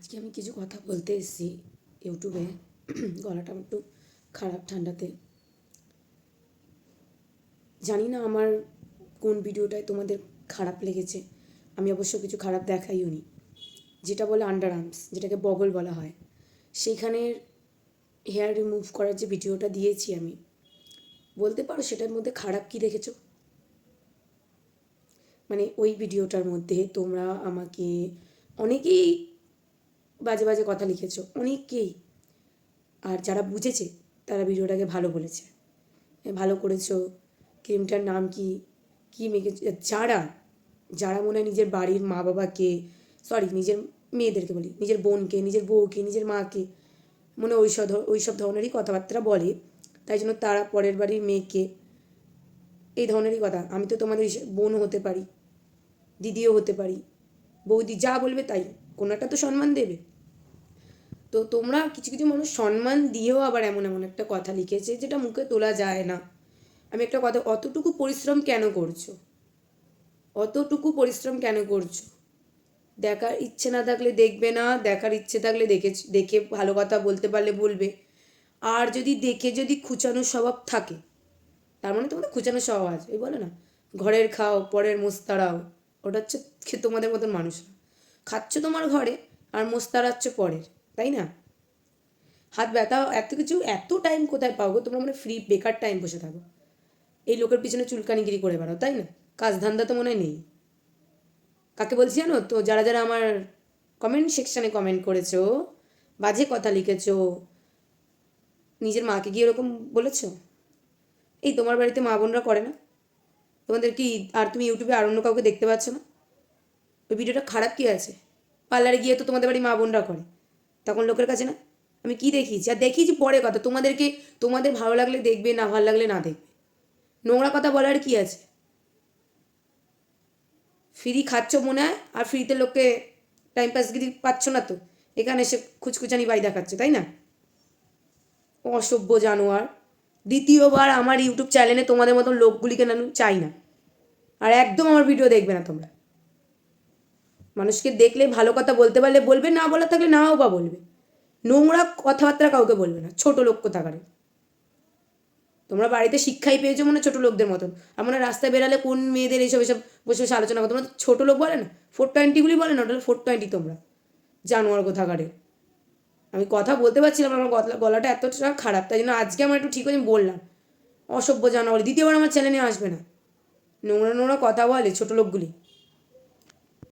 আজকে আমি কিছু কথা বলতে এসেছি ইউটিউবে। গলাটা একটু খারাপ ঠান্ডাতে। জানি না আমার কোন ভিডিওটায় তোমাদের খারাপ লেগেছে। আমি অবশ্য কিছু খারাপ দেখাইও নি। যেটা বলে আন্ডার আর্মস যেটাকে বগল বলা হয়। সেইখানের হেয়ার রিমুভ করার যে ভিডিওটা দিয়েছি আমি, বলতে পারো সেটার মধ্যে খারাপ কী দেখেছ? মানে ওই ভিডিওটার মধ্যে তোমরা আমাকে অনেকেই বাজে বাজে কথা লিখেছো। অনেকেই আর যারা বুঝেছে, তারা ভিডিওটাকে ভালো বলেছে। ভালো করেছ। ক্রিমটার নাম কি? কী মেখে যারা যারা মনে হয় নিজের বাড়ির মা বাবাকে সরি নিজের মেয়েদেরকে বলি, নিজের বোনকে, নিজের বউকে, নিজের মাকে, মনে ওই সব ওই সব ধরনেরই কথাবার্তা বলে, তাই জন্য তারা পরের বাড়ির মেয়েকে এই ধরনেরই কথা। আমি তো তোমাদের বোনও হতে পারি, দিদিও হতে পারি, বৌদি যা বলবে তাই। কোনো একটা তো সম্মান দেবে। তো তোমরা কিছু কিছু মানুষ সম্মান দিয়েও আবার এমন এমন একটা কথা লিখেছে যেটা মুখে তোলা যায় না। আমি একটা কথা, অতটুকু পরিশ্রম কেন করছ? অতটুকু পরিশ্রম কেন করছ? দেখার ইচ্ছে না থাকলে দেখবে না, দেখার ইচ্ছে থাকলে দেখে দেখে ভালো কথা বলতে পারলে বলবে। আর যদি দেখে যদি খুচানোর স্বভাব থাকে, তার মানে তোমাদের খুচানোর স্বভাব আছে ওই বলে না, ঘরের খাও, পরের মোস্তারাও ওটা হচ্ছে তোমাদের মতন মানুষরা। খাচ্ছ তোমার ঘরে আর মোস্তারাচ্ছ পরের, তাই না? হাত ব্যথা এত কিছু, এত টাইম কোথায় পাও গো তোমরা মানে ফ্রি বেকার টাইম বসে থাকো। এই লোকের পিছনে চুলকানিগিরি করে বেড়াও, তাই না? কাজ ধান্দা তো মনে নেই। কাকে বলছি জানো? তো যারা যারা আমার কমেন্ট সেকশানে কমেন্ট করেছ, বাজে কথা লিখেছো, নিজের মাকে গিয়ে এরকম বলেছ? এই তোমার বাড়িতে মা বোনরা করে না? তোমাদের কি, আর তুমি ইউটিউবে আর অন্য কাউকে দেখতে পাচ্ছ না? ওই ভিডিওটা খারাপ কী আছে? পার্লারে গিয়ে তো তোমাদের বাড়ি মা বোনরা করে। তখন লোকের কাছে না, আমি কি দেখিয়েছি? আর দেখিয়েছি পরে কথা, তোমাদেরকে, তোমাদের ভালো লাগলে দেখবে, না ভালো লাগলে না দেখবে। নোংরা কথা বলার কি আছে? ফ্রি খাচ্ছ মনে হয়, আর ফ্রিতে লোককে টাইম পাস গিরি পাচ্ছ না তো। এখানে এসে খুচখুচানি বাড়ি দেখাচ্ছ, তাই না? অসভ্য জানোয়ার। দ্বিতীয়বার আমার ইউটিউব চ্যানেলে তোমাদের মতন লোকগুলিকে না চাই না। আর একদম আমার ভিডিও দেখবে না তোমরা। মানুষকে দেখলে ভালো কথা বলতে পারলে বলবে, না বলা থাকলে নাও বা বলবে। নোংরা কথাবার্তা কাউকে বলবে না, ছোট লোক কোথাকারে। তোমরা বাড়িতে শিক্ষাই পেয়েছ মনে ছোট লোকদের মতন। আর মনে রাস্তায় বেরালে কোন মেয়েদের এইসব এসব বসে বসে আলোচনা করো তোমরা ছোট লোক বলে না, ফোর টোয়েন্টিগুলি বলে না ওটা ফোর টোয়েন্টি তোমরা, জানোয়ার কোথাকারে। আমি কথা বলতে পারছিলাম আমার গলা, গলাটা এতটা খারাপ, তাই জন্য আজকে আমার একটু ঠিক হয়ে বললাম। অসভ্য জানোয়ার দ্বিতীয়বার আমার চ্যানেলে আসবে না। নোংরা নোংরা কথা বলে ছোট লোকগুলি।